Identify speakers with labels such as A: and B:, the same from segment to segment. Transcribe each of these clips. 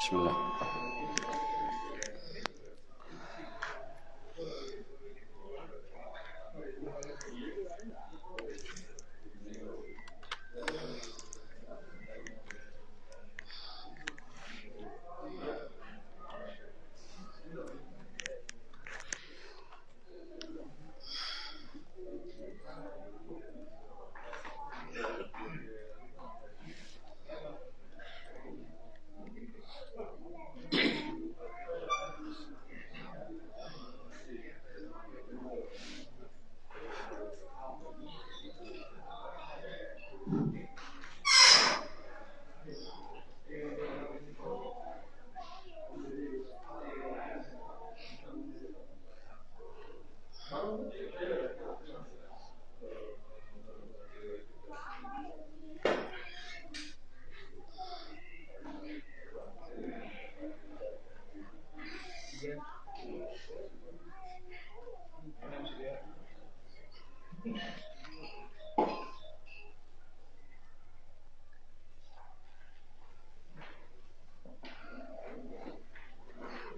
A: 什么的。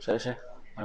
A: Sí, sí, a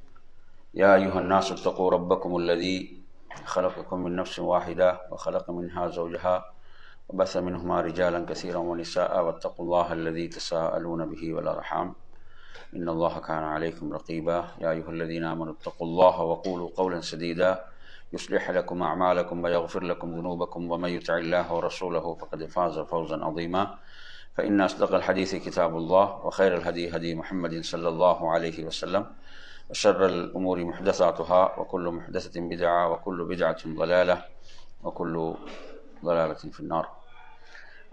A: يا أيها الناس اتقوا ربكم الذي خلقكم من نفس واحدة وخلق منها زوجها وبث منهما رجالا كثيرا ونساء واتقوا الله الذي تساءلون به والأرحام. إن الله كان عليكم رقيبا. يا أيها الذين آمنوا اتقوا الله وقولوا قولا سديدا. يصلح لكم أعمالكم ويغفر لكم ذنوبكم ومن يطع الله ورسوله فقد فاز فوزا عظيما. فإن أصدق الحديث كتاب الله وخير الهدي هدي محمد صلى الله عليه وسلم. وشر الأمور محدثاتها وكل محدثة بدعة وكل بدعة ضلالة وكل ضلالة في النار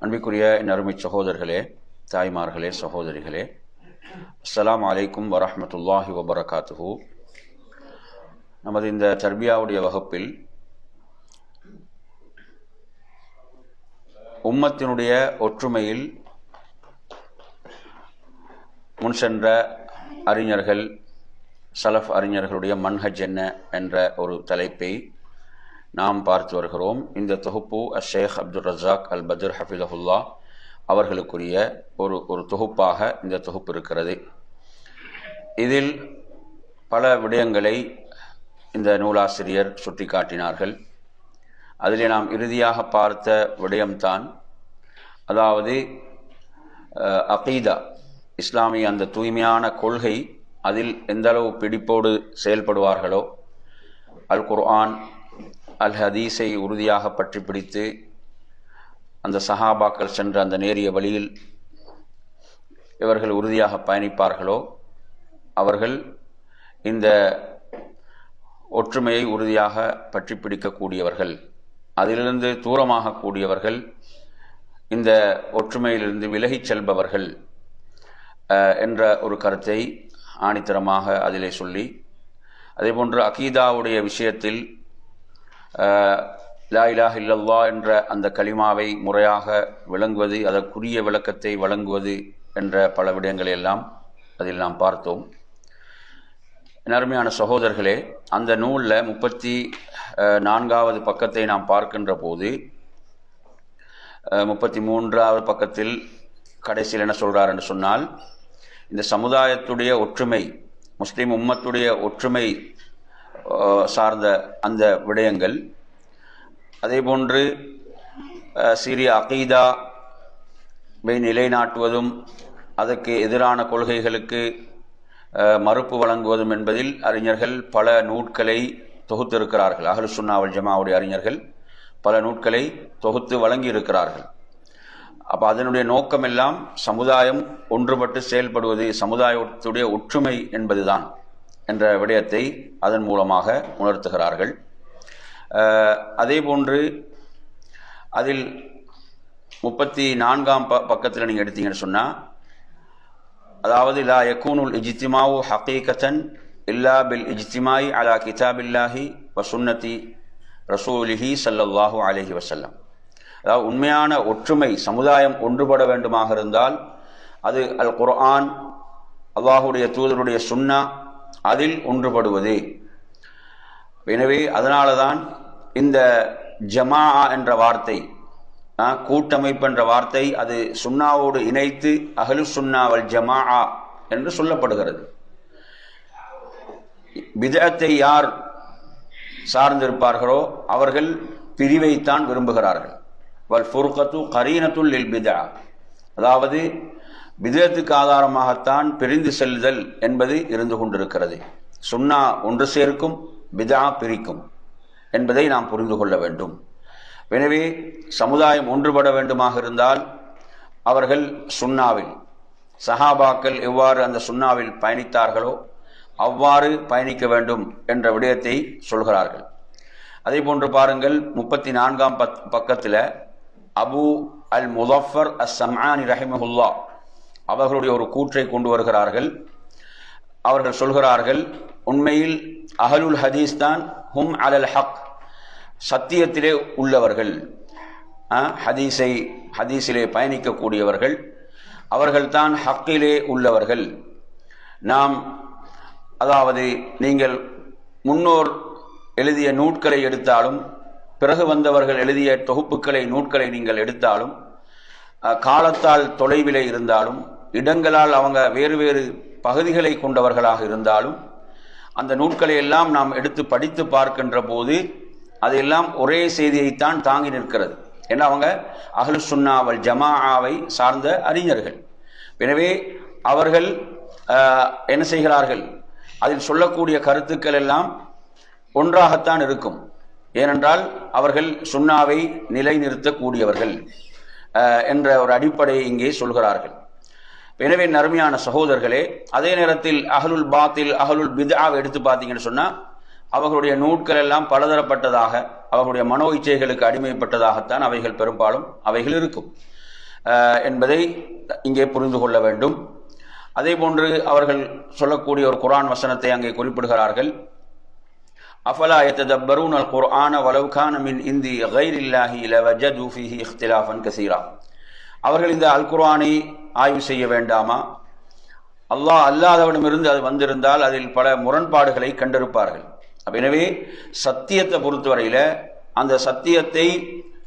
A: அன்பிற்குரிய என் அருமை சகோதரர்களே தாய்மார்களே சகோதரிகளே அஸ்ஸலாமு அலைக்கும் வரஹ்மத்துல்லாஹி வபரகாத்துஹு நமது இந்த தர்பியாவுடைய வகுப்பில் உம்மத்தினுடைய ஒற்றுமையில் முன் சென்ற அறிஞர்கள் சலஃப் அறிஞர்களுடைய மன்ஹஜ் என்ன என்ற ஒரு தலைப்பை நாம் பார்த்து வருகிறோம். இந்த தொகுப்பு அஷேக் அப்துல் ரஜாக் அல் பத்ர் ஹஃபிதஹுல்லா அவர்களுக்குரிய ஒரு ஒரு தொகுப்பாக இந்த தொகுப்பு இருக்கிறது. இதில் பல விடயங்களை இந்த நூலாசிரியர் சுட்டி காட்டினார்கள் அதிலே நாம் இறுதியாக பார்த்த விடயம்தான் அதாவது அகீதா இஸ்லாமிய அந்த தூய்மையான கொள்கை அதில் எந்தளவு பிடிப்போடு செயல்படுவார்களோ அல் குர்ஆன் அல் ஹதீஸை உறுதியாக பற்றி பிடித்து அந்த சஹாபாக்கள் சென்ற அந்த நேரிய வழியில் இவர்கள் உறுதியாக பயணிப்பார்களோ அவர்கள் இந்த ஒற்றுமையை உறுதியாக பற்றி பிடிக்கக்கூடியவர்கள் அதிலிருந்து தூரமாக கூடியவர்கள் இந்த ஒற்றுமையிலிருந்து விலகிச் செல்பவர்கள் என்ற ஒரு கருத்தை ஆணித்தரமாக அதிலே சொல்லி அதேபோன்று அகீதாவுடைய விஷயத்தில் லா இலாஹ் இல்லல்லா என்ற அந்த கலிமாவை முறையாக விளங்குவது அதற்குரிய விளக்கத்தை வழங்குவது என்ற பல விடயங்களை எல்லாம் அதில் நாம் பார்த்தோம். அருமையான சகோதரர்களே அந்த நூலில் முப்பத்தி நான்காவது பக்கத்தை நாம் பார்க்கின்ற போது முப்பத்தி மூன்றாவது பக்கத்தில் கடைசியில் என்ன சொல்கிறார் என்று சொன்னால் இந்த சமுதாயத்துடைய ஒற்றுமை முஸ்லீம் உம்மத்துடைய ஒற்றுமை சார்ந்த அந்த விடயங்கள். அதே போன்று சீரிய அகீதாவை நிலைநாட்டுவதும் அதற்கு எதிரான கொள்கைகளுக்கு மறுப்பு வழங்குவதும் என்பதில் அறிஞர்கள் பல நூட்களை தொகுத்திருக்கிறார்கள். அகல் சுன்னாவல் ஜமாவுடைய அறிஞர்கள் பல நூட்களை தொகுத்து வழங்கி இருக்கிறார்கள் அப்போ அதனுடைய நோக்கமெல்லாம் சமுதாயம் ஒன்றுபட்டு செயல்படுவது சமுதாயத்துடைய ஒற்றுமை என்பதுதான் என்ற விடயத்தை அதன் மூலமாக உணர்த்துகிறார்கள். அதே போன்று அதில் முப்பத்தி நான்காம் ப பக்கத்தில் நீங்கள் எடுத்தீங்கன்னு சொன்னால் அதாவது லா யக்கூனுல் இஜித்திமாவு ஹக்கீகத்தன் இல்லா பில் இஜ்திமாய் அலா கிதாபில்லாஹி வசுன்னதி ரசூலிஹி ஸல்லல்லாஹு அலஹி வசல்லம் அதாவது உண்மையான ஒற்றுமை சமுதாயம் ஒன்றுபட வேண்டுமாக இருந்தால் அது அல் குர்ஆன் அல்லாஹுடைய தூதருடைய சுன்னா அதில் ஒன்றுபடுவது. எனவே அதனால தான் இந்த ஜமா என்ற வார்த்தை கூட்டமைப்பு என்ற வார்த்தை அது சுன்னாவோடு இணைத்து அகலு சுன்னா வல் ஜமா என்று சொல்லப்படுகிறது. விதத்தை யார் சார்ந்திருப்பார்களோ அவர்கள் பிரிவைத்தான் விரும்புகிறார்கள். வல் ஃபுர்கத்து கரீனத்துல் லில் பிதா. அதாவது பிதத்துக்கு ஆதாரமாகத்தான் பிரிந்து செல்லுதல் என்பது இருந்து கொண்டிருக்கிறது. சுன்னா ஒன்று சேர்க்கும் பிதா பிரிக்கும் என்பதை நாம் புரிந்து கொள்ள வேண்டும். எனவே சமுதாயம் ஒன்றுபட வேண்டுமாக இருந்தால் அவர்கள் சுண்ணாவில் சஹாபாக்கள் எவ்வாறு அந்த சுண்ணாவில் பயணித்தார்களோ அவ்வாறு பயணிக்க வேண்டும் என்ற விடயத்தை சொல்கிறார்கள். அதே போன்று பாருங்கள் முப்பத்தி நான்காம் பத் பக்கத்தில் அபு அல் முதஃபர் அஸ் சம்ஆனி ரஹிமஹுல்லா அவர்களுடைய ஒரு கூற்றை கொண்டு வருகிறார்கள். அவர்கள் சொல்கிறார்கள் உண்மையில் அஹலுல் ஹதீஸ் தான் ஹும் அலல் ஹக் சத்தியத்திலே உள்ளவர்கள் ஹதீஸை ஹதீஸிலே பயணிக்கக்கூடியவர்கள் அவர்கள்தான் ஹக்கிலே உள்ளவர்கள். நாம் அதாவது நீங்கள் முன்னோர் எழுதிய நூட்களை எடுத்தாலும் பிறகு வந்தவர்கள் எழுதிய தொகுப்புகளை நூட்களை நீங்கள் எடுத்தாலும் காலத்தால் தொலைவிலே இருந்தாலும் இடங்களால் அவங்க வேறு வேறு பகுதிகளை கொண்டவர்களாக இருந்தாலும் அந்த நூட்களை எல்லாம் நாம் எடுத்து படித்து பார்க்கின்ற போது அதையெல்லாம் ஒரே செய்தியைத்தான் தாங்கி நிற்கிறது. ஏன்னா அவங்க அகலு சுன்னாவல் ஜமாஆவை சார்ந்த அறிஞர்கள். எனவே அவர்கள் என்ன செய்கிறார்கள்? அதில் சொல்லக்கூடிய கருத்துக்கள் எல்லாம் ஒன்றாகத்தான் இருக்கும். ஏனென்றால் அவர்கள் சுண்ணாவை நிலைநிறுத்தக்கூடியவர்கள் என்ற ஒரு அடிப்படையை இங்கே சொல்கிறார்கள். எனவே நருமையான சகோதரர்களே அதே நேரத்தில் அகலுல் பாத்தில் அகலுல் பிதாவை எடுத்து பார்த்தீங்கன்னு சொன்னால் அவர்களுடைய நூட்கள் எல்லாம் பலதரப்பட்டதாக அவர்களுடைய மனோ இச்சைகளுக்கு அடிமைப்பட்டதாகத்தான் அவைகள் பெரும்பாலும் அவைகள் இருக்கும். என்பதை இங்கே புரிந்து கொள்ள வேண்டும். அதே போன்று அவர்கள் சொல்லக்கூடிய ஒரு குரான் வசனத்தை அங்கே குறிப்பிடுகிறார்கள். அஃபலா எத்ததப்பரூன் அல் குர்ஆன வலவுகான மின் இந்தி கைர் இல்லாஹி லவஜது ஃபிஹி இஃப்திலாஃபன் கசீரா அவர்கள் இந்த அல் குர்ஆனை ஆய்வு செய்ய வேண்டாமா? அல்லாஹ் அல்லாதவனமிருந்து அது வந்திருந்தால் அதில் பல முரண்பாடுகளை கண்டிருப்பார்கள் எனவே சத்தியத்தை பொறுத்தவரையில் அந்த சத்தியத்தை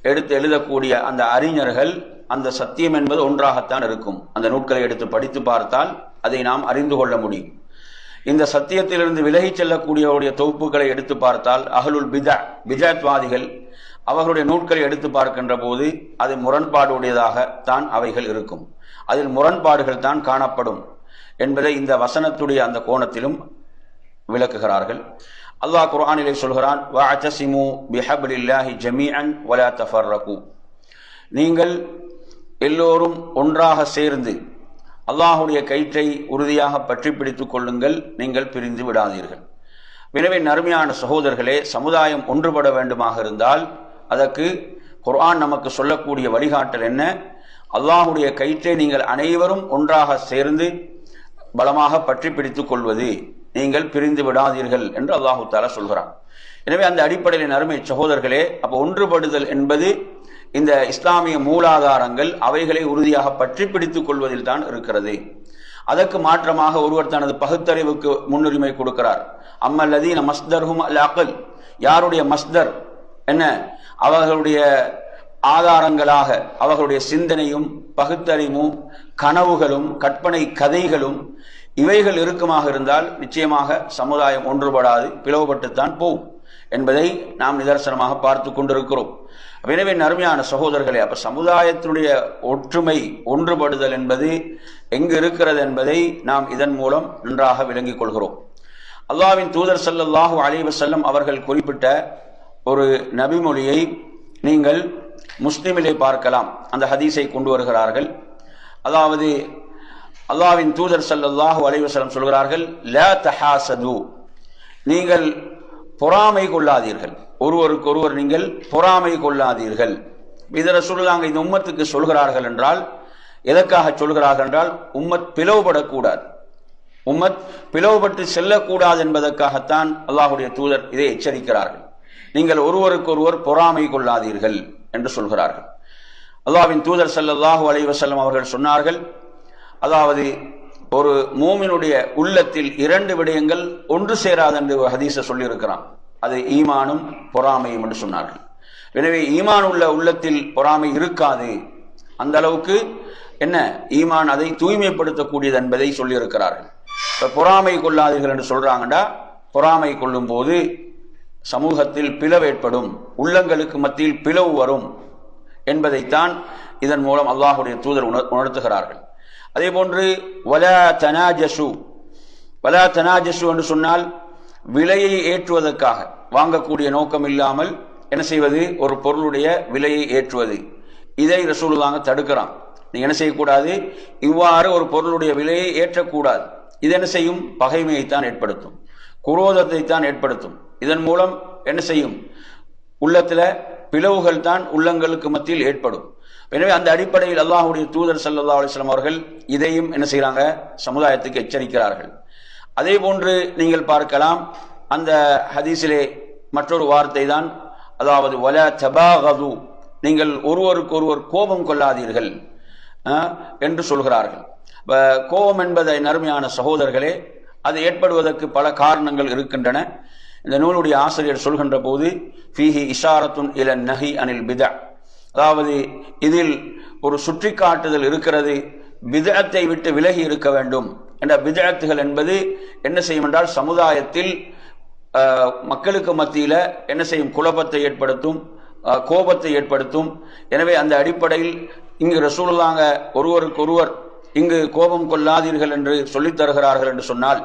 A: எடுத்து எழுதக்கூடிய அந்த அறிஞர்கள் அந்த சத்தியம் என்பது ஒன்றாகத்தான் இருக்கும். அந்த நூட்களை எடுத்து படித்து பார்த்தால் அதை நாம் அறிந்து கொள்ள முடியும். இந்த சத்தியத்திலிருந்து விலகிச் செல்லக்கூடியவருடைய தொகுப்புகளை எடுத்து பார்த்தால் அகலுல் பிதா பிஜாத்வாதிகள் அவர்களுடைய நூட்களை எடுத்து பார்க்கின்ற போது அது முரண்பாடுடையதாக தான் அவைகள் இருக்கும். அதில் முரண்பாடுகள் தான் காணப்படும் என்பதை இந்த வசனத்துடைய அந்த கோணத்திலும் விளக்குகிறார்கள். அல்லாஹ் குர்ஆனிலே சொல்கிறான் வஅதஸிமு பிஹப்லில்லாஹி ஜமீஅன் வலா தஃபர்ரகு. நீங்கள் எல்லோரும் ஒன்றாக சேர்ந்து அல்லாஹுடைய கயிற்றை உறுதியாக பற்றி பிடித்துக் கொள்ளுங்கள் நீங்கள் பிரிந்து விடாதீர்கள். எனவே நறுமையான சகோதரர்களே சமுதாயம் ஒன்றுபட வேண்டுமாக இருந்தால் அதற்கு குர்ஆன் நமக்கு சொல்லக்கூடிய வழிகாட்டல் என்ன? அல்லாஹுடைய கயிற்றை நீங்கள் அனைவரும் ஒன்றாக சேர்ந்து பலமாக பற்றி பிடித்துக் கொள்வது. நீங்கள் பிரிந்து விடாதீர்கள் என்று அல்லாஹு தாலா சொல்கிறான். எனவே அந்த அடிப்படையில் அருமை சகோதரர்களே அப்போ ஒன்றுபடுதல் என்பது இந்த இஸ்லாமிய மூலாதாரங்கள் அவைகளை உறுதியாக பற்றி பிடித்துக் கொள்வதில் தான் இருக்கிறது. அதற்கு மாற்றமாக ஒருவர் தனது பகுத்தறிவுக்கு முன்னுரிமை கொடுக்கிறார். அம்மல்லதீன மஸ்தர்ஹும் அல் அகல். யாருடைய மஸ்தர்? என்ன? அவர்களுடைய ஆதாரங்களாக அவர்களுடைய சிந்தனையும் பகுத்தறிவும் கனவுகளும் கற்பனை கதைகளும் இவைகள் இறுக்கமாக இருந்தால் நிச்சயமாக சமுதாயம் ஒன்றுபடாது பிளவுபட்டுத்தான் போகும் என்பதை நாம் நிதர்சனமாக பார்த்து கொண்டிருக்கிறோம். எனவே அருமையான சகோதரர்களே அப்ப சமுதாயத்தினுடைய ஒற்றுமை ஒன்றுபடுதல் என்பது எங்கு இருக்கிறது என்பதை நாம் இதன் மூலம் நன்றாக விளங்கிக் கொள்கிறோம். அல்லாவின் தூதர் ஸல்லல்லாஹு அலைவசல்லம் அவர்கள் குறிப்பிட்ட ஒரு நபிமொழியை நீங்கள் முஸ்லிமிலே பார்க்கலாம். அந்த ஹதீஸை கொண்டு வருகிறார்கள். அதாவது அல்லாவின் தூதர் ஸல்லல்லாஹு அலைவசல்லம் சொல்கிறார்கள் ல தஹாசது நீங்கள் பொறாமை கொள்ளாதீர்கள். ஒருவருக்கொருவர் நீங்கள் பொறாமை கொள்ளாதீர்கள். இதர சொல்லாங்க இந்த உம்மத்துக்கு சொல்கிறார்கள் என்றால் எதற்காக சொல்கிறார்கள் என்றால் உம்மத் பிளவுபடக்கூடாது. உம்மத் பிளவுபட்டு செல்லக்கூடாது என்பதற்காகத்தான் அல்லாஹுடைய தூதர் இதை எச்சரிக்கிறார்கள். நீங்கள் ஒருவருக்கொருவர் பொறாமை கொள்ளாதீர்கள் என்று சொல்கிறார்கள். அல்லாவின் தூதர் ஸல்லல்லாஹு அலைஹி வஸல்லம் அவர்கள் சொன்னார்கள் அதாவது ஒரு மூமினுடைய உள்ளத்தில் இரண்டு விடயங்கள் ஒன்று சேராது என்று ஹதீச ஹதீஸை சொல்லியிருக்கிறான். அது ஈமானும் பொறாமையும் என்று சொன்னார்கள். எனவே ஈமான் உள்ள உள்ளத்தில் பொறாமை இருக்காது. அந்த அளவுக்கு என்ன? ஈமான் அதை தூய்மைப்படுத்தக்கூடியது என்பதை சொல்லியிருக்கிறார்கள். இப்போ பொறாமை கொள்ளாதீர்கள் என்று சொல்றாங்கடா பொறாமை கொள்ளும் போது சமூகத்தில் பிளவு ஏற்படும் உள்ளங்களுக்கு மத்தியில் பிளவு வரும் என்பதைத்தான் இதன் மூலம் அல்லாஹுடைய தூதர் உணர் உணர்த்துகிறார்கள். அதே போன்று வலா தனாஜசு வலா தனாஜசு என்று சொன்னால் விலையை ஏற்றுவதற்காக வாங்கக்கூடிய நோக்கம் இல்லாமல் என்ன செய்வது? ஒரு பொருளுடைய விலையை ஏற்றுவது. இதை ரசூலுல்லாங்க தடுக்கிறான். நீ என்ன செய்யக்கூடாது? இவ்வாறு ஒரு பொருளுடைய விலையை ஏற்றக்கூடாது. இது என்ன செய்யும்? பகைமையைத்தான் ஏற்படுத்தும். குரோதத்தை தான் ஏற்படுத்தும். இதன் மூலம் என்ன செய்யும்? உள்ளத்துல பிளவுகள் தான் உள்ளங்களுக்கு மத்தியில் ஏற்படும். எனவே அந்த அடிப்படையில் அல்லாஹுடைய தூதர் சல்லா அலிஸ்லாம் அவர்கள் இதையும் என்ன செய்கிறாங்க சமுதாயத்துக்கு எச்சரிக்கிறார்கள். அதே போன்று நீங்கள் பார்க்கலாம் அந்த ஹதீஸிலே மற்றொரு வார்த்தை தான் அதாவது வல தபாகது நீங்கள் ஒருவருக்கு ஒருவர் கோபம் கொள்ளாதீர்கள் என்று சொல்கிறார்கள். கோபம் என்பதை நறுமையான சகோதரர்களே அது ஏற்படுவதற்கு பல காரணங்கள் இருக்கின்றன. இந்த நூலுடைய ஆசிரியர் சொல்கின்ற போது ஃபீஹி இஷாரத்துன் இல நஹி அனில் பித அதாவது இதில் ஒரு சுற்றி காட்டுதல் இருக்கிறது பிதத்தை விட்டு விலகி இருக்க வேண்டும். என்ற பிதத்துகள் என்பது என்ன செய்யும் என்றால் சமுதாயத்தில் மக்களுக்கு மத்தியில் என்ன செய்யும்? குழப்பத்தை ஏற்படுத்தும் கோபத்தை ஏற்படுத்தும். எனவே அந்த அடிப்படையில் இங்கு ரசூலுல்லாங்க ஒருவருக்கொருவர் இங்கு கோபம் கொள்ளாதீர்கள் என்று சொல்லித் தருகிறார்கள் என்று சொன்னால்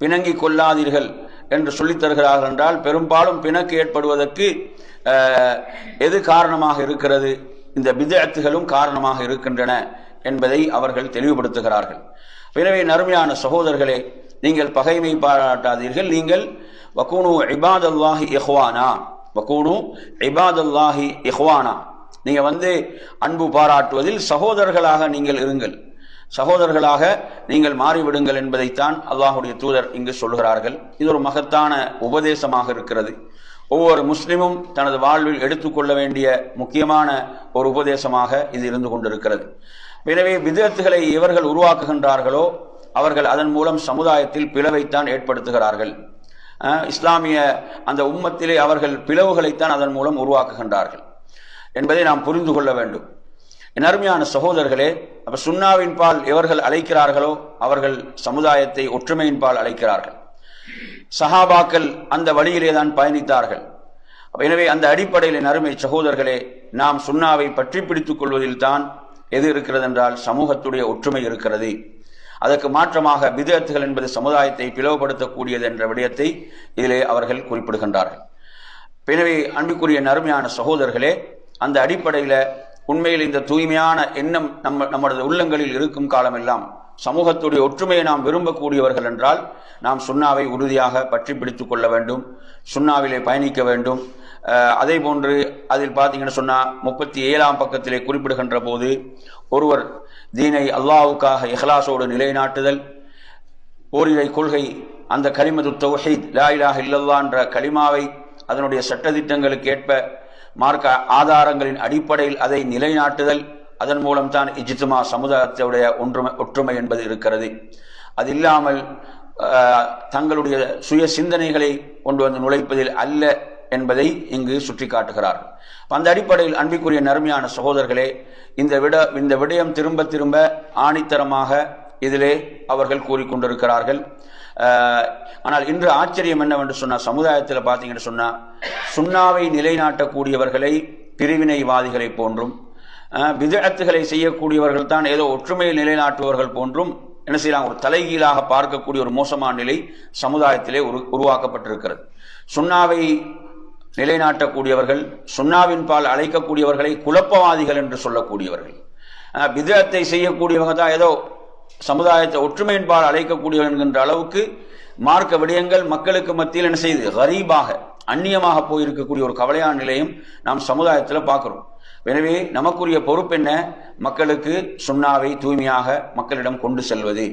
A: பிணங்கி கொள்ளாதீர்கள். என்று சொல்லித் தருகிறார்கள் என்றால் பெரும்பாலும் பிணக்கு ஏற்படுவதற்கு எது காரணமாக இருக்கிறது? இந்த விதத்துகளும் காரணமாக இருக்கின்றன என்பதை அவர்கள் தெளிவுபடுத்துகிறார்கள். எனவே நறுமையான சகோதரர்களே நீங்கள் பகைமை பாராட்டாதீர்கள். நீங்கள் வக்கூனு இபாதல்லாஹி இஹ்வானா வக்கூனு இபாதல்லாஹி இஹ்வானா நீங்கள் வந்து அன்பு பாராட்டுவதில் சகோதரர்களாக நீங்கள் இருங்கள் சகோதரர்களாக நீங்கள் மாறிவிடுங்கள் என்பதைத்தான் அல்லாஹுடைய தூதர் இங்கு சொல்கிறார்கள் இது ஒரு மகத்தான உபதேசமாக இருக்கிறது. ஒவ்வொரு முஸ்லிமும் தனது வாழ்வில் எடுத்துக்கொள்ள வேண்டிய முக்கியமான ஒரு உபதேசமாக இது இருந்து கொண்டிருக்கிறது. எனவே விதத்துகளை இவர்கள் உருவாக்குகின்றார்களோ அவர்கள் அதன் மூலம் சமுதாயத்தில் பிளவைத்தான் ஏற்படுத்துகிறார்கள். இஸ்லாமிய அந்த உம்மத்திலே அவர்கள் பிளவுகளைத்தான் அதன் மூலம் உருவாக்குகின்றார்கள் என்பதை நாம் புரிந்து கொள்ள வேண்டும். என் அருமையான சகோதரர்களே அப்ப சுண்ணாவின் பால் எவர்கள் அழைக்கிறார்களோ அவர்கள் சமுதாயத்தை ஒற்றுமையின் பால் அழைக்கிறார்கள். சஹாபாக்கள் அந்த வழியிலே தான் பயணித்தார்கள். எனவே அந்த அடிப்படையில் என் அருமை சகோதரர்களே நாம் சுண்ணாவை பற்றி பிடித்துக் கொள்வதில் தான் எது இருக்கிறது என்றால் சமூகத்துடைய ஒற்றுமை இருக்கிறது. அதற்கு மாற்றமாக விதத்துகள் என்பது சமுதாயத்தை பிளவுபடுத்தக்கூடியது என்ற விடயத்தை இதிலே அவர்கள் குறிப்பிடுகின்றார்கள். எனவே அன்புக்குரிய நறுமையான சகோதரர்களே அந்த அடிப்படையில் உண்மையில் இந்த தூய்மையான எண்ணம் நம்ம நம்மளது உள்ளங்களில் இருக்கும் காலமெல்லாம் சமூகத்துடைய ஒற்றுமையை நாம் விரும்பக்கூடியவர்கள் என்றால் நாம் சுண்ணாவை உறுதியாக பற்றி பிடித்து கொள்ள வேண்டும் சுண்ணாவிலே பயணிக்க வேண்டும். அதே போன்று அதில் பார்த்தீங்கன்னு சொன்னால் முப்பத்தி ஏழாம் பக்கத்திலே குறிப்பிடுகின்ற போது ஒருவர் தீனை அல்லாவுக்காக இஹ்லாசோடு நிலைநாட்டுதல் ஓரிரை கொள்கை அந்த கலிமது தௌஹீத் லா இலாஹ இல்லல்லா என்ற கலிமாவை அதனுடைய சட்டதிட்டங்களுக்கு ஏற்ப மார்க்க ஆதாரங்களின் அடிப்படையில் அதை நிலைநாட்டுதல் அதன் மூலம் தான் இஜ்துமா சமுதாயத்துடைய ஒன்றுமை ஒற்றுமை என்பது இருக்கிறது. அது இல்லாமல் தங்களுடைய சுய சிந்தனைகளை கொண்டு வந்து நுழைப்பதில் அல்ல என்பதை இங்கு சுட்டி காட்டுகிறார் அந்த அடிப்படையில் அன்பிற்குரிய நறுமையான சகோதரர்களே இந்த விட இந்த விடயம் திரும்ப திரும்ப ஆணித்தரமாக இதிலே அவர்கள் கூறிக்கொண்டிருக்கிறார்கள். ஆனால் இன்று ஆச்சரியம் என்னவென்று சொன்னால் சமுதாயத்தில் பார்த்தீங்கன்னு சொன்னால் சுண்ணாவை நிலைநாட்டக்கூடியவர்களை பிரிவினைவாதிகளை போன்றும் விதத்துகளை செய்யக்கூடியவர்கள் தான் ஏதோ ஒற்றுமையை நிலைநாட்டுபவர்கள் போன்றும் என்ன செய்யலாம் ஒரு தலைகீழாக பார்க்கக்கூடிய ஒரு மோசமான நிலை சமுதாயத்திலே உரு உருவாக்கப்பட்டிருக்கிறது. சுண்ணாவை நிலைநாட்டக்கூடியவர்கள் சுண்ணாவின் பால் அழைக்கக்கூடியவர்களை குழப்பவாதிகள் என்று சொல்லக்கூடியவர்கள். விதத்தை செய்யக்கூடியவங்க தான் ஏதோ சமுதாயத்தை ஒற்றுமையின்பால் அழைக்கக்கூடியவர்கள் என்கின்ற அளவுக்கு மார்க்க விடயங்கள் மக்களுக்கு மத்தியில் என்ன செய்யுது கரீபாக அந்நியமாக போயிருக்கக்கூடிய ஒரு கவலையான நிலையும் நாம் சமுதாயத்தில் பார்க்குறோம். எனவே நமக்குரிய பொறுப்பு என்ன? மக்களுக்கு சுண்ணாவை தூய்மையாக மக்களிடம் கொண்டு செல்வது.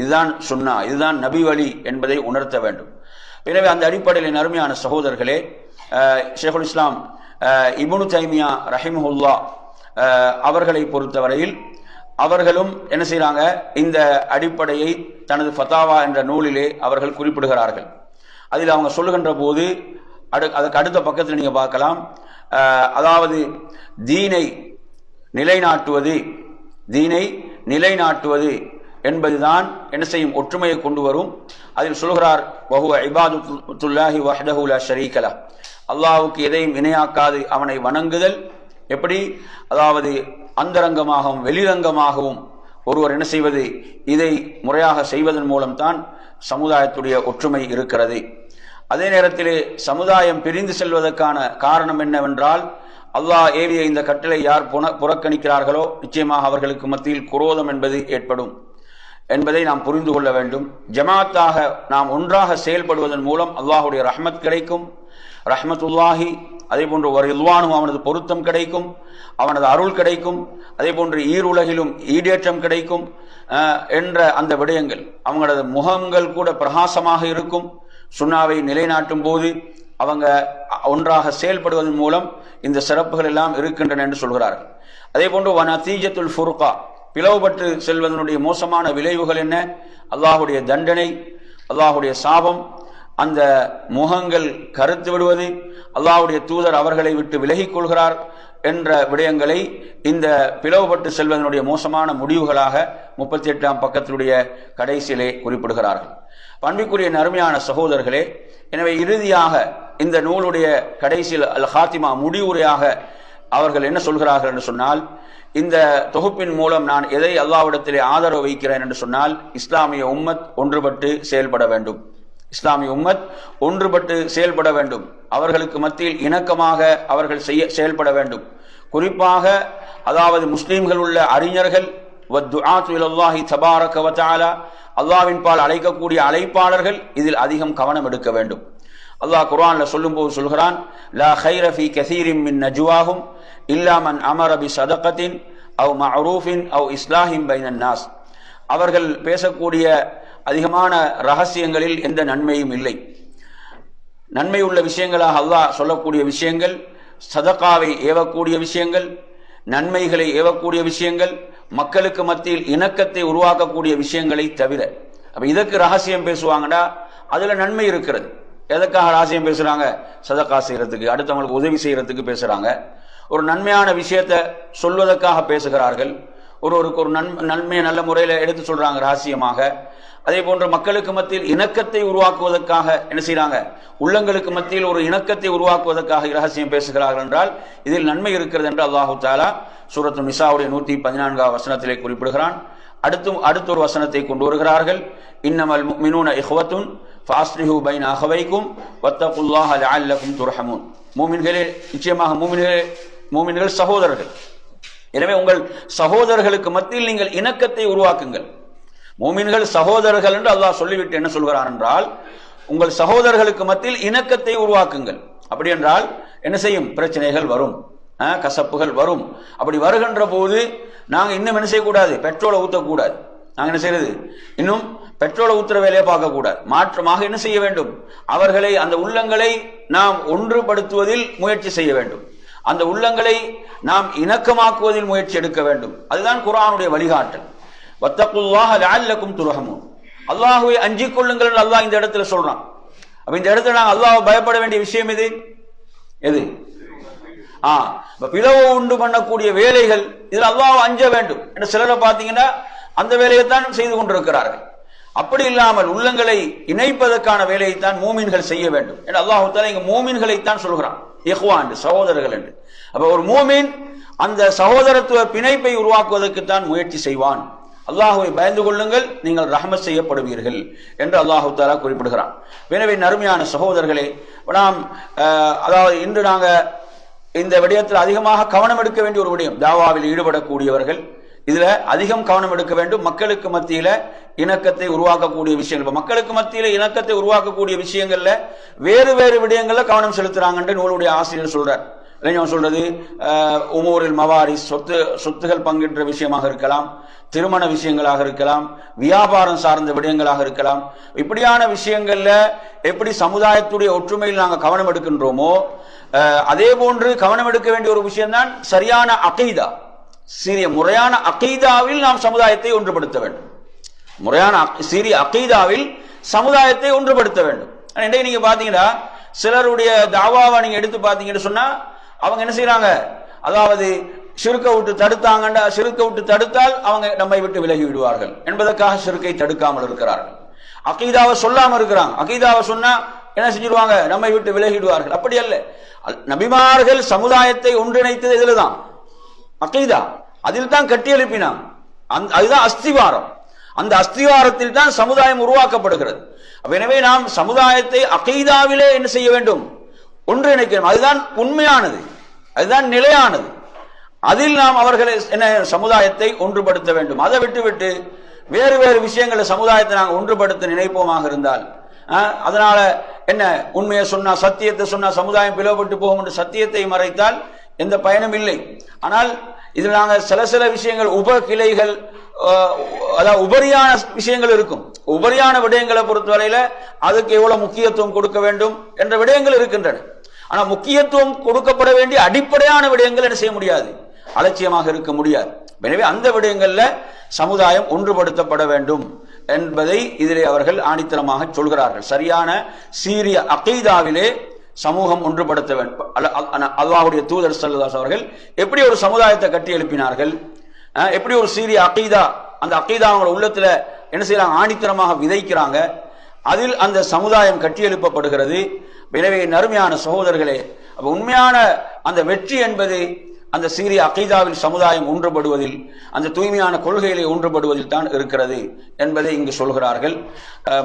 A: இதுதான் சுண்ணா இதுதான் நபி வழி என்பதை உணர்த்த வேண்டும். எனவே அந்த அடிப்படையில் அருமையான சகோதரர்களே ஷேகுல் இஸ்லாம் இபுனு தைமியா ரஹிமஹுல்லா அவர்களை பொறுத்தவரையில் அவர்களும் என்ன செய்கிறாங்க இந்த அடிப்படையை தனது ஃபதாவா என்ற நூலிலே அவர்கள் குறிப்பிடுகிறார்கள். அதில் அவங்க சொல்லுகின்ற போது அடு அதுக்கு அடுத்த பக்கத்தில் நீங்கள் பார்க்கலாம். அதாவது தீனை நிலைநாட்டுவது தீனை நிலைநாட்டுவது என்பதுதான் என்ன செய்யும்? ஒற்றுமையை கொண்டு வரும். அதில் சொல்கிறார் வஹுவ இபாதுல்லாஹி வஹ்தஹு ஷரீகலா அல்லாஹுக்கு எதையும் இணையாக்காது அவனை வணங்குதல். எப்படி? அதாவது அந்தரங்கமாகவும் வெளிரங்கமாகவும் ஒருவர் என்ன செய்வது? இதை முறையாக செய்வதன் மூலம்தான் சமுதாயத்துடைய ஒற்றுமை இருக்கிறது. அதே நேரத்திலே சமுதாயம் பிரிந்து செல்வதற்கான காரணம் என்னவென்றால் அல்லாஹ் ஏவிய இந்த கட்டளை யார் புன- புறக்கணிக்கிறார்களோ நிச்சயமாக அவர்களுக்கு மத்தியில் குரோதம் என்பது ஏற்படும் என்பதை நாம் புரிந்து கொள்ள வேண்டும். ஜமாத்தாக நாம் ஒன்றாக செயல்படுவதன் மூலம் அல்லாஹுடைய ரஹ்மத் கிடைக்கும். ரஹ்மத்துல்லாஹி அதே போன்று ஒரு இல்வானும் அவனது பொருத்தம் கிடைக்கும் அவனது அருள் கிடைக்கும் அதே போன்று ஈருலகிலும் ஈடேற்றம் கிடைக்கும் என்ற அந்த விடயங்கள். அவங்களது முகங்கள் கூட பிரகாசமாக இருக்கும். சுண்ணாவை நிலைநாட்டும் போது அவங்க ஒன்றாக செயல்படுவதன் மூலம் இந்த சிறப்புகள் எல்லாம் இருக்கின்றன என்று சொல்கிறார்கள். அதே போன்று வன தீஜத்துல் ஃபுர்கா பிளவுபட்டு செல்வதனுடைய மோசமான விளைவுகள் என்ன? அல்லாஹுடைய தண்டனை அல்லாஹுடைய சாபம் அந்த முகங்கள் கருத்து விடுவது அல்லாவுடைய தூதர் அவர்களை விட்டு விலகிக் கொள்கிறார் என்ற விடயங்களை இந்த பிளவுபட்டு செல்வதனுடைய மோசமான முடிவுகளாக முப்பத்தி எட்டாம் பக்கத்தினுடைய கடைசியிலே குறிப்பிடுகிறார்கள். பண்பிக்குரிய நறுமையான சகோதரர்களே எனவே இறுதியாக இந்த நூலுடைய கடைசியில் அல் ஹாத்திமா முடிவுரையாக அவர்கள் என்ன சொல்கிறார்கள் என்று சொன்னால் இந்த தொகுப்பின் மூலம் நான் எதை அல்லாவிடத்திலே ஆதரவு வைக்கிறேன் என்று சொன்னால் இஸ்லாமிய உம்மத் ஒன்றுபட்டு செயல்பட வேண்டும். இஸ்லாமிய உம்மத் ஒன்றுபட்டு செயல்பட வேண்டும். அவர்களுக்கு மத்தியில் இணக்கமாக அவர்கள் செய்ய செயல்பட வேண்டும். குறிப்பாக அதாவது முஸ்லீம்கள் உள்ள அறிஞர்கள் வத்துஆத்து இலல்லாஹி தபாரக வ தஆலா பால் அழைக்கக்கூடிய அழைப்பாளர்கள் இதில் அதிகம் கவனம் எடுக்க வேண்டும். அல்லாஹ் குர்ஆன்ல சொல்லும்போது சொல்கிறான் லா கைர ஃபீ கஸீரின் மின் நஜ்வாஹும் இல்லா மன் அமர பி சதகத்தின் அவ் மஅரூஃபின் அவ் இஸ்லாஹிம் பைனன் நாஸ். அவர்கள் பேசக்கூடிய அதிகமான ரகசியங்களில் எந்த நன்மையும் இல்லை. நன்மை உள்ள விஷயங்களாக அல்லாஹ் சொல்லக்கூடிய விஷயங்கள் சதக்காவை ஏவக்கூடிய விஷயங்கள் நன்மைகளை ஏவக்கூடிய விஷயங்கள் மக்களுக்கு மத்தியில் இணக்கத்தை உருவாக்கக்கூடிய விஷயங்களை தவிர. அப்போ இதற்கு ரகசியம் பேசுவாங்கன்னா அதில் நன்மை இருக்கிறது. எதற்காக ரகசியம் பேசுகிறாங்க சதக்கா செய்கிறதுக்கு அடுத்தவங்களுக்கு உதவி செய்கிறதுக்கு பேசுகிறாங்க ஒரு நன்மையான விஷயத்தை சொல்வதற்காக பேசுகிறார்கள். ஒருவருக்கு ஒரு நன்மை நன்மையை நல்ல முறையில் எடுத்து சொல்கிறாங்க ரகசியமாக. அதே போன்று மக்களுக்கு மத்தியில் இணக்கத்தை உருவாக்குவதற்காக என்ன செய்கிறாங்க உள்ளங்களுக்கு மத்தியில் ஒரு இணக்கத்தை உருவாக்குவதற்காக ரகசியம் பேசுகிறார்கள் என்றால் இதில் நன்மை இருக்கிறது என்று அல்லாஹு தாலா சூரத்து நிசாவுடைய நூத்தி பதினான்காம் வசனத்திலே குறிப்பிடுகிறான். அடுத்து அடுத்த ஒரு வசனத்தை கொண்டு வருகிறார்கள். இன்னமல் மினூன இஹ்வத்துன் ஃபாஸ்லிஹு பைன் அஹவைக்கும் வத்தகுல்லாஹ லஅல்லக்கும் துர்ஹமூன். மூமின்களே நிச்சயமாக மூமின்களே மூமின்கள் சகோதரர்கள். எனவே உங்கள் சகோதரர்களுக்கு மத்தியில் நீங்கள் இணக்கத்தை உருவாக்குங்கள். மோமின்கள் சகோதரர்கள் என்று அல்லாஹ் சொல்லிவிட்டு என்ன சொல்கிறார் என்றால் உங்கள் சகோதரர்களுக்கு மத்தியில் இணக்கத்தை உருவாக்குங்கள். அப்படி என்றால் என்ன செய்யும்? பிரச்சனைகள் வரும். கசப்புகள் வரும். அப்படி வருகின்ற போது நாங்கள் இன்னும் என்ன செய்யக்கூடாது? பெட்ரோலை ஊற்றக்கூடாது நாங்கள் என்ன செய்யறது? இன்னும் பெட்ரோலை ஊத்துற வேலையை பார்க்கக்கூடாது. மாற்றமாக என்ன செய்ய வேண்டும்? அவர்களை அந்த உள்ளங்களை நாம் ஒன்றுபடுத்துவதில் முயற்சி செய்ய வேண்டும். அந்த உள்ளங்களை நாம் இணக்கமாக்குவதில் முயற்சி எடுக்க வேண்டும். அதுதான் குரானுடைய வழிகாட்டல். வத்தகுல்லாஹ லஅல்லக்கும் துர்ஹமூன். அல்லாஹ்வை அஞ்சிக் கொள்ளுங்கள் அல்லாஹ் இந்த இடத்துல சொல்றான். அப்ப இந்த இடத்துல நாங்கள் அல்லாஹ் பயப்பட வேண்டிய விஷயம் எது? எது? ஆ இப்ப பிளவு உண்டு பண்ணக்கூடிய வேலைகள் இதில் அல்லாஹ் அஞ்ச வேண்டும். என்று சிலரை பார்த்தீங்கன்னா அந்த வேலையைத்தான் செய்து கொண்டிருக்கிறார்கள். அப்படி இல்லாமல் உள்ளங்களை இணைப்பதற்கான வேலையைத்தான் மூமின்கள் செய்ய வேண்டும். என்று அல்லாஹால இங்க மூமின்களைத்தான் சொல்கிறான். இஹ்வான் சகோதரர்கள் என்று. அப்ப ஒரு மூமின் அந்த சகோதரத்துவ பிணைப்பை உருவாக்குவதற்குத்தான் முயற்சி செய்வான். அல்லாஹுவை பயந்து கொள்ளுங்கள் நீங்கள் ரஹமத் செய்யப்படுவீர்கள் என்று அல்லாஹு தாலா குறிப்பிடுகிறான். எனவே நறுமையான சகோதரர்களே நாம் அதாவது இன்று நாங்கள் இந்த விடயத்தில் அதிகமாக கவனம் எடுக்க வேண்டிய ஒரு விடயம் தாவாவில் ஈடுபடக்கூடியவர்கள் இதில் அதிகம் கவனம் எடுக்க வேண்டும். மக்களுக்கு மத்தியில் இணக்கத்தை உருவாக்கக்கூடிய விஷயங்கள் இப்போ மக்களுக்கு மத்தியில் இணக்கத்தை உருவாக்கக்கூடிய விஷயங்களில் வேறு வேறு விடயங்களில் கவனம் செலுத்துறாங்கன்னு நூலுடைய ஆசிரியர் சொல்கிறார் இளைஞன் சொல்றது? உமூரில் மவாரி சொத்து சொத்துகள் பங்கின்ற விஷயமாக இருக்கலாம் திருமண விஷயங்களாக இருக்கலாம் வியாபாரம் சார்ந்த விடயங்களாக இருக்கலாம். இப்படியான விஷயங்கள்ல எப்படி சமுதாயத்துடைய ஒற்றுமையில் நாங்கள் கவனம் எடுக்கின்றோமோ அதே போன்று கவனம் எடுக்க வேண்டிய ஒரு விஷயம்தான் சரியான அகைதா. சீரிய முறையான அகைதாவில் நாம் சமுதாயத்தை ஒன்றுபடுத்த வேண்டும். முறையான அக்- சீரிய அகைதாவில் சமுதாயத்தை ஒன்றுபடுத்த வேண்டும். இன்றைக்கு நீங்க பாத்தீங்கன்னா சிலருடைய தாவாவை நீங்க எடுத்து பாத்தீங்கன்னு சொன்னா அவங்க என்ன செய்யறாங்க அதாவது சிறுக்க விட்டு தடுத்தாங்கண்டா சிறுக்க விட்டு தடுத்தால் அவங்க நம்மை விட்டு விலகி விடுவார்கள் என்பதற்காக சிறுக்கை தடுக்காமல் இருக்கிறார்கள். அகீதாவை சொல்லாம இருக்கிறாங்க. அகீதாவை சொன்னா என்ன செஞ்சிருவாங்க? நம்மை விட்டு விலகிடுவார்கள் அப்படி அல்ல. அல்- நபிமார்கள் சமுதாயத்தை ஒன்றிணைத்தது இதுலதான் அகைதா. அதில் தான் கட்டி எழுப்பினான். அந்த அதுதான் அஸ்திவாரம். அந்த அஸ்திவாரத்தில் தான் சமுதாயம் உருவாக்கப்படுகிறது. எனவே நாம் சமுதாயத்தை அகைதாவிலே என்ன செய்ய வேண்டும்? ஒன்றிணைக்கணும் அதுதான் உண்மையானது. அதுதான் நிலையானது. அதில் நாம் அவர்களை என்ன சமுதாயத்தை ஒன்றுபடுத்த வேண்டும். அதை விட்டுவிட்டு வேறு வேறு விஷயங்களை சமுதாயத்தை நாங்கள் ஒன்றுபடுத்த நினைப்போமாக இருந்தால் அதனால என்ன உண்மையை சொன்னா சத்தியத்தை சொன்னா சமுதாயம் பிளவுபட்டு போகும் என்று சத்தியத்தை மறைத்தால் எந்த பயனும் இல்லை. ஆனால் இதில் நாங்கள் சில சில விஷயங்கள் உப கிளைகள் அதாவது உபரியான விஷயங்கள் இருக்கும். உபரியான விடயங்களை பொறுத்தவரையில அதுக்கு எவ்வளவு முக்கியத்துவம் கொடுக்க வேண்டும் என்ற விடயங்கள் இருக்கின்றன. ஆனா முக்கியத்துவம் கொடுக்கப்பட வேண்டிய அடிப்படையான விடயங்கள் என்ன செய்ய முடியாது? அலட்சியமாக இருக்க முடியாது. எனவே அந்த விடயங்கள்ல சமுதாயம் ஒன்றுபடுத்தப்பட வேண்டும் என்பதை இதிலே அவர்கள் ஆணித்தனமாக சொல்கிறார்கள். சரியான சீரிய அகைதாவிலே சமூகம் ஒன்றுபடுத்த வேண்டும் அல்ல- தூதர் சல்லதாஸ் அவர்கள் எப்படி ஒரு சமுதாயத்தை கட்டி எழுப்பினார்கள்? எப்படி ஒரு சீரிய அகைதா அந்த அகைதா அவங்க உள்ளத்துல என்ன செய்யறாங்க? ஆணித்தனமாக விதைக்கிறாங்க. அதில் அந்த சமுதாயம் கட்டியெழுப்பப்படுகிறது எனவே நறுமையான சகோதரர்களே அப்போ உண்மையான அந்த வெற்றி என்பது அந்த சீரிய அகைதாவின் சமுதாயம் ஒன்றுபடுவதில் அந்த தூய்மையான கொள்கைகளை ஒன்றுபடுவதில் தான் இருக்கிறது என்பதை இங்கு சொல்கிறார்கள்.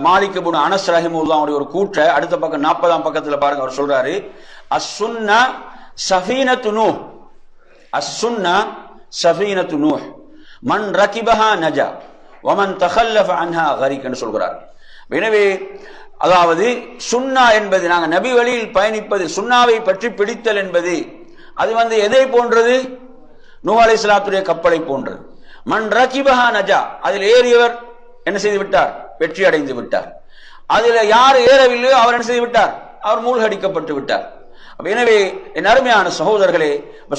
A: மாலிக்கு மாலிக் அனஸ் ரஹிமுல்லாவுடைய ஒரு கூற்றை அடுத்த பக்கம் நாற்பதாம் பக்கத்தில் பாருங்க அவர் சொல்றாரு அஸ்ஸுன்னா சஃபீனத்து நூஹ். அஸ்ஸுன்னா சஃபீனத்து நூஹ். மன் ரகிபஹா நஜா வமன் தஹல்லஃப அன்ஹா ஹரிக் என்று சொல்கிறார் எனவே அதாவது சுன்னா என்பது நாங்கள் நபி வழியில் பயணிப்பது சுண்ணாவை பற்றி பிடித்தல் என்பது. அது வந்து எதை போன்றது? நூ அலைஹிஸ்ஸலாத்துடைய கப்பலை போன்றது. மண் ரகிபஹா நஜா அதில் ஏறியவர் என்ன செய்து விட்டார்? வெற்றி அடைந்து விட்டார். அதில் யார் ஏறவில்லையோ அவர் என்ன செய்து விட்டார்? அவர் மூழ்கடிக்கப்பட்டு விட்டார். எனவே என் அருமையான சகோதரர்களே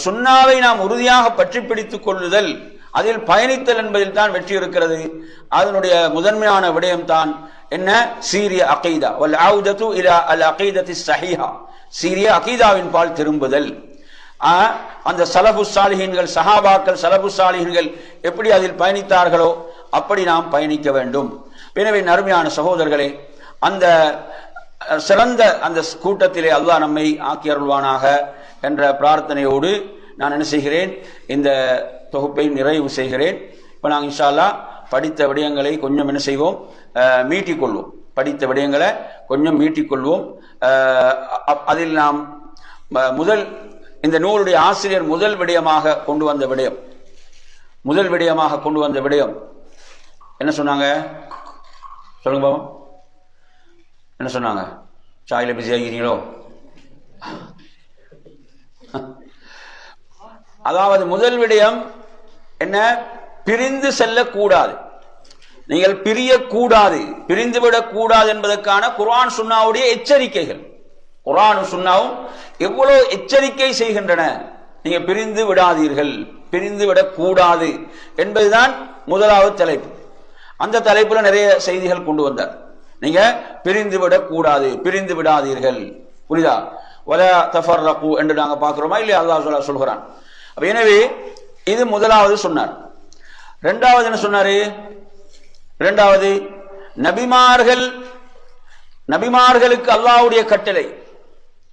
A: சுண்ணாவை நாம் உறுதியாக பற்றி பிடித்துக் கொள்ளுதல் அதில் பயணித்தல் என்பதில் தான் வெற்றி இருக்கிறது. அதனுடைய முதன்மையான விடயம் தான் என்ன? சீரிய அகைதா. வல் ஆவுதத்து இலா அல் அகைதத்தி சஹீஹா சீரிய அகீதாவின் பால் திரும்புதல். அந்த சலபு சாலிஹீன்கள் சஹாபாக்கள் சலபு சாலிஹீன்கள் எப்படி அதில் பயணித்தார்களோ அப்படி நாம் பயணிக்க வேண்டும். எனவே நறுமையான சகோதரர்களே அந்த சிறந்த அந்த கூட்டத்திலே அல்லாஹ் நம்மை ஆக்கி அருள்வானாக என்ற பிரார்த்தனையோடு நான் என்ன செய்கிறேன் இந்த தொகுப்பை நிறைவு செய்கிறேன். இப்போ நாங்கள் இன்ஷால்லா படித்த விடயங்களை கொஞ்சம் என்ன செய்வோம் மீட்டிக்கொள்வோம். படித்த விடயங்களை கொஞ்சம் மீட்டிக்கொள்வோம். அதில் நாம் முதல் இந்த நூலுடைய ஆசிரியர் முதல் விடயமாக கொண்டு வந்த விடயம். முதல் விடயமாக கொண்டு வந்த விடயம். என்ன சொன்னாங்க? சொல்லுங்க பாபா. என்ன சொன்னாங்க? சாயில பிஸி ஆகிறீங்களோ அதாவது முதல் விடயம் என்ன? பிரிந்து செல்லக்கூடாது. நீங்கள் பிரியக்கூடாது பிரிந்து விடக்கூடாது என்பதற்கான குர்ஆன் சுன்னாவுடைய எச்சரிக்கைகள். குர்ஆனும் சுன்னாவும் எவ்வளவு எச்சரிக்கை செய்கின்றன? நீங்க பிரிந்து விடாதீர்கள் பிரிந்து விடக்கூடாது என்பதுதான் முதலாவது தலைப்பு. அந்த தலைப்புல நிறைய செய்திகள் கொண்டு வந்தார். நீங்க பிரிந்து விடக்கூடாது பிரிந்து விடாதீர்கள். புரியுதா? வல தஃபர்ரகு என்று நாங்கள் பார்க்குறோமா இல்லையா? அல்லா சொல்ல சொல்கிறான். எனவே இது முதலாவது சொன்னார். ரெண்டாவது என்ன சொன்னாரு? இரண்டாவது நபிமார்கள் நபிமார்களுக்கு அல்லாஹ்வுடைய கட்டளை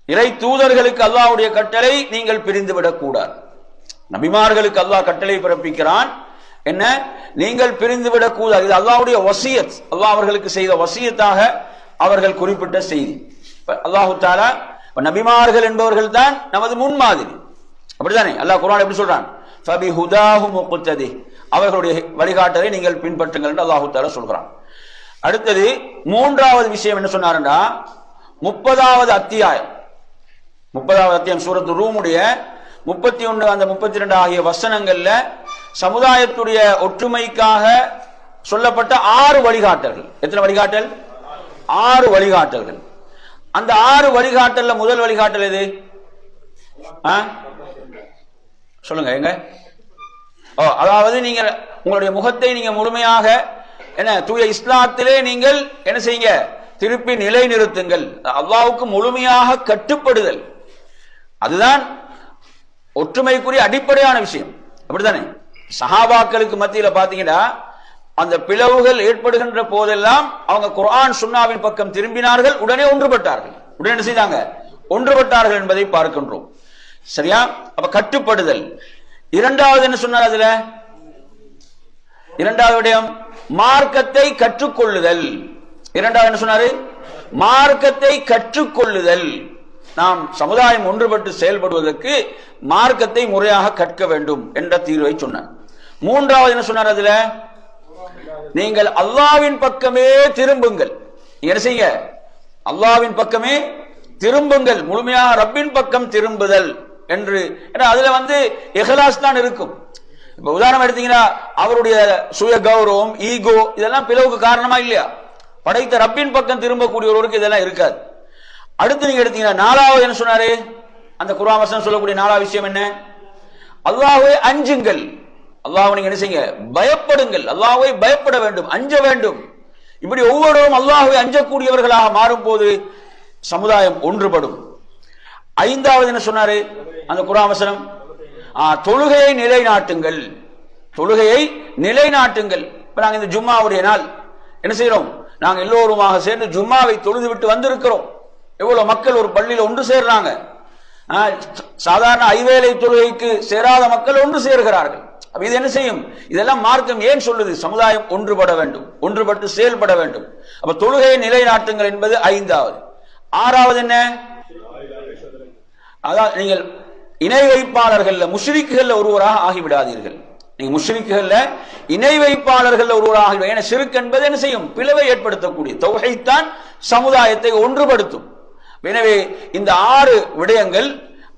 A: இறை தூதர்களுக்கு அல்லாஹ்வுடைய கட்டளை நீங்கள் பிரிந்து விடக்கூடாது நபிமார்களுக்கு அல்லாஹ் கட்டளை பிறப்பிக்கிறான். என்ன? நீங்கள் பிரிந்து விடக்கூடாது இது அல்லாவுடைய வசியத். அல்லாஹ் அவர்களுக்கு செய்த வசியத்தாக அவர்கள் குறிப்பிட்ட செய்தி. அல்லாஹு தாலா நபிமார்கள் என்பவர்கள் தான் நமது முன்மாதிரி. அப்படித்தானே? அல்லாஹ் குரான் எப்படி சொல்றான்? அவர்களுடைய வழிகாட்டலை நீங்கள் பின்பற்றுங்கள் என்று அல்லாஹு தாலா சொல்கிறான். அடுத்தது மூன்றாவது விஷயம் என்ன சொன்னாருன்னா முப்பதாவது அத்தியாயம். முப்பதாவது அத்தியாயம் சூரத்து ரூமுடைய முப்பத்தி ஒன்று அந்த முப்பத்தி ரெண்டு ஆகிய வசனங்கள்ல சமுதாயத்துடைய ஒற்றுமைக்காக சொல்லப்பட்ட ஆறு வழிகாட்டல்கள். எத்தனை வழிகாட்டல்? ஆறு வழிகாட்டல்கள். அந்த ஆறு வழிகாட்டல்ல முதல் வழிகாட்டல் எது? ஆ? சொல்லுங்க எங்க? ஓ அதாவது நீங்க உங்களுடைய முகத்தை நீங்க முழுமையாக என்ன தூய இஸ்லாத்திலே நீங்கள் என்ன செய்யுங்க? திருப்பி நிலை நிறுத்துங்கள் அல்லாவுக்கு முழுமையாக கட்டுப்படுதல். அதுதான் ஒற்றுமைக்குரிய அடிப்படையான விஷயம். அப்படித்தானே? சஹாபாக்களுக்கு மத்தியில பாத்தீங்கன்னா அந்த பிளவுகள் ஏற்படுகின்ற போதெல்லாம் அவங்க குரான் சுன்னாவின் பக்கம் திரும்பினார்கள் உடனே ஒன்றுபட்டார்கள். உடனே என்ன செய்தாங்க? ஒன்றுபட்டார்கள் என்பதை பார்க்கின்றோம். சரியா? அப்ப கட்டுப்படுதல். இரண்டாவது என்ன சொன்னார் அதுல? இரண்டாவது விடயம் மார்க்கத்தை கற்றுக்கொள்ளுதல். இரண்டாவது என்ன சொன்னாரு? மார்க்கத்தை கற்றுக்கொள்ளுதல். நாம் சமுதாயம் ஒன்றுபட்டு செயல்படுவதற்கு மார்க்கத்தை முறையாக கற்க வேண்டும் என்ற தீர்வை சொன்னார். மூன்றாவது என்ன சொன்னார் அதுல? நீங்கள் அல்லாவின் பக்கமே திரும்புங்கள். என்ன செய்ய அல்லாவின் பக்கமே திரும்புங்கள். முழுமையாக ரப்பின் பக்கம் திரும்புதல். என்று. ஏன்னா அதுல வந்து எஹலாஸ் தான் இருக்கும். இப்ப உதாரணம் எடுத்தீங்கன்னா அவருடைய சுய கௌரவம் ஈகோ இதெல்லாம் பிளவுக்கு காரணமா இல்லையா? படைத்த ரப்பின் பக்கம் திரும்பக்கூடியவருக்கு இதெல்லாம் இருக்காது. அடுத்து நீங்க எடுத்தீங்கன்னா நாலாவது என்ன சொன்னாரு? அந்த குர்ஆன் சொல்லக்கூடிய நாலாவது விஷயம் என்ன? அல்லாஹ்வை அஞ்சுங்கள். அல்லாஹ் நீங்க என்ன செய்யுங்க? பயப்படுங்கள். அல்லாஹ்வை பயப்பட வேண்டும் அஞ்ச வேண்டும். இப்படி ஒவ்வொருவரும் அல்லாஹுவை அஞ்சக்கூடியவர்களாக மாறும் போது சமுதாயம் ஒன்றுபடும். ஐந்தாவது என்ன சொன்னாரு? அந்த குரான் வசனம் தொழுகையை நிலைநாட்டுங்கள். தொழுகையை நிலைநாட்டுங்கள். இப்ப நாங்க இந்த ஜும்மாவுடைய நாள். என்ன செய்யறோம் நாங்க எல்லோருமாக சேர்ந்து ஜும்மாவை தொழுது விட்டு வந்திருக்கிறோம். எவ்வளவு மக்கள் ஒரு பள்ளியில் ஒன்று சேர்றாங்க. ஆ, சாதாரண ஐவேளை தொழுகைக்கு சேராத மக்கள் ஒன்று சேர்கிறார்கள். அப்ப இது என்ன செய்யும்? இதெல்லாம் மார்க்கம் ஏன் சொல்லுது? சமுதாயம் ஒன்றுபட வேண்டும். ஒன்றுபட்டு செயல்பட வேண்டும். அப்ப தொழுகையை நிலைநாட்டுங்கள் என்பது ஐந்தாவது. ஆறாவது என்ன? அதாவது நீங்கள் இணை வைப்பாளர்கள்ல முஷ்ரிக்குகள்ல ஒருவராக ஆகிவிடாதீர்கள். நீங்க முஷ்ரிக்குகள்ல இணை வைப்பாளர்கள் ஒருவராக என ஏன்னா சிறுக்கு என்பது என்ன செய்யும்? பிளவை ஏற்படுத்தக்கூடிய தொகைத்தான் சமுதாயத்தை ஒன்றுபடுத்தும். எனவே இந்த ஆறு விடயங்கள்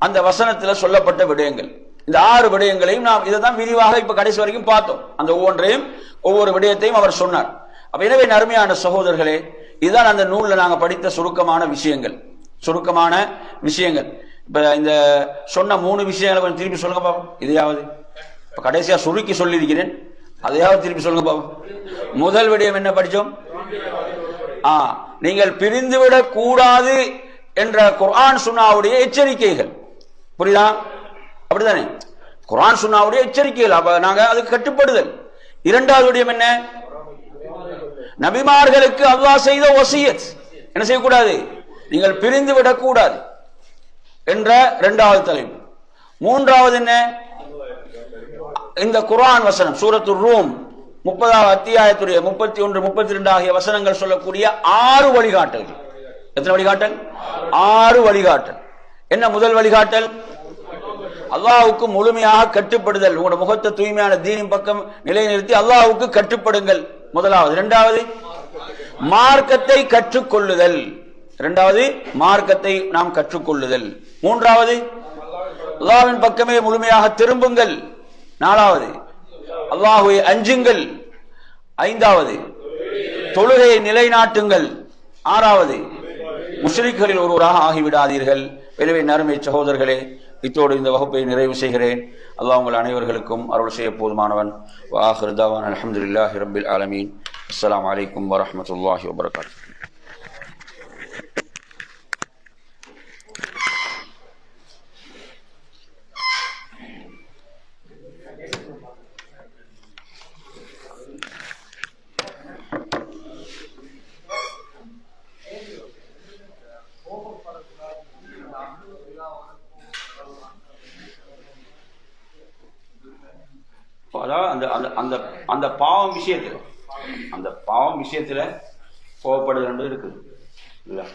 A: அந்த வசனத்தில் சொல்லப்பட்ட விடயங்கள். இந்த ஆறு விடயங்களையும் நாம் இதை தான் விரிவாக இப்ப கடைசி வரைக்கும் பார்த்தோம். அந்த ஒவ்வொன்றையும் ஒவ்வொரு விடயத்தையும் அவர் சொன்னார். அப்ப எனவே அருமையான சகோதரர்களே இதுதான் அந்த நூலில் நாங்கள் படித்த சுருக்கமான விஷயங்கள். சுருக்கமான விஷயங்கள். இப்போ இந்த சொன்ன மூணு விஷயங்களை கொஞ்சம் திருப்பி சொல்லுங்க பாப்போம். இதையாவது. இப்போ கடைசியாக சுருக்கி சொல்லியிருக்கிறேன். அதையாவது திருப்பி சொல்லுங்க பாப்போம். முதல் விடயம் என்ன படித்தோம் ஆ நீங்கள் பிரிந்துவிடக் கூடாது என்ற குர்ஆன் சுனாவுடைய எச்சரிக்கைகள். புரியுதா? அப்படிதானே? குரான் சுனாவுடைய எச்சரிக்கைகள். அப்ப நாங்க அதுக்கு கட்டுப்படுதல். இரண்டாவது விடயம் என்ன? நபிமார்களுக்கு அல்லாஹ் செய்த ஒசியத் என்ன செய்யக்கூடாது? நீங்கள் பிரிந்து விடக்கூடாது என்ற இரண்டாவது தலைப்பு. மூன்றாவது என்ன? இந்த குர்ஆன் வசனம் சூரத்து ரூம் முப்பதாவது அத்தியாயத்துடைய முப்பத்தி ஒன்று முப்பத்தி ரெண்டு ஆகிய வசனங்கள் சொல்லக்கூடிய ஆறு வழிகாட்டல்கள். எத்தனை வழிகாட்டல்? ஆறு வழிகாட்டல். என்ன முதல் வழிகாட்டல்? அல்லாவுக்கு முழுமையாக கட்டுப்படுதல். உங்களோட முகத்தை தூய்மையான தீனின் பக்கம் நிலைநிறுத்தி அல்லாவுக்கு கட்டுப்படுங்கள். முதலாவது. இரண்டாவது மார்க்கத்தை கற்றுக்கொள்ளுதல். இரண்டாவது மார்க்கத்தை நாம் கற்றுக்கொள்ளுதல். மூன்றாவது அல்லாவின் பக்கமே முழுமையாக திரும்புங்கள். நாலாவது அல்லாஹுவை அஞ்சுங்கள். ஐந்தாவது தொழுகையை நிலைநாட்டுங்கள். ஆறாவது முஷ்ரிக்களில் ஒருவராக ஆகிவிடாதீர்கள். எனவே நறுமை சகோதரர்களே இத்தோடு இந்த வகுப்பை நிறைவு செய்கிறேன். அல்லாஹ் உங்கள் அனைவர்களுக்கும் அருள் செய்ய போதுமானவன். வாஹிர் தவான் அல்ஹம்துலில்லாஹி ரப்பில் ஆலமீன். அஸ்ஸலாமு அலைக்கும் வரஹ்மத்துல்லாஹி அதாவது அந்த அந்த அந்த அந்த பாவம் விஷயத்தில் அந்த பாவம் விஷயத்தில் கோவப்படுதுன்றது இருக்குது. இல்லை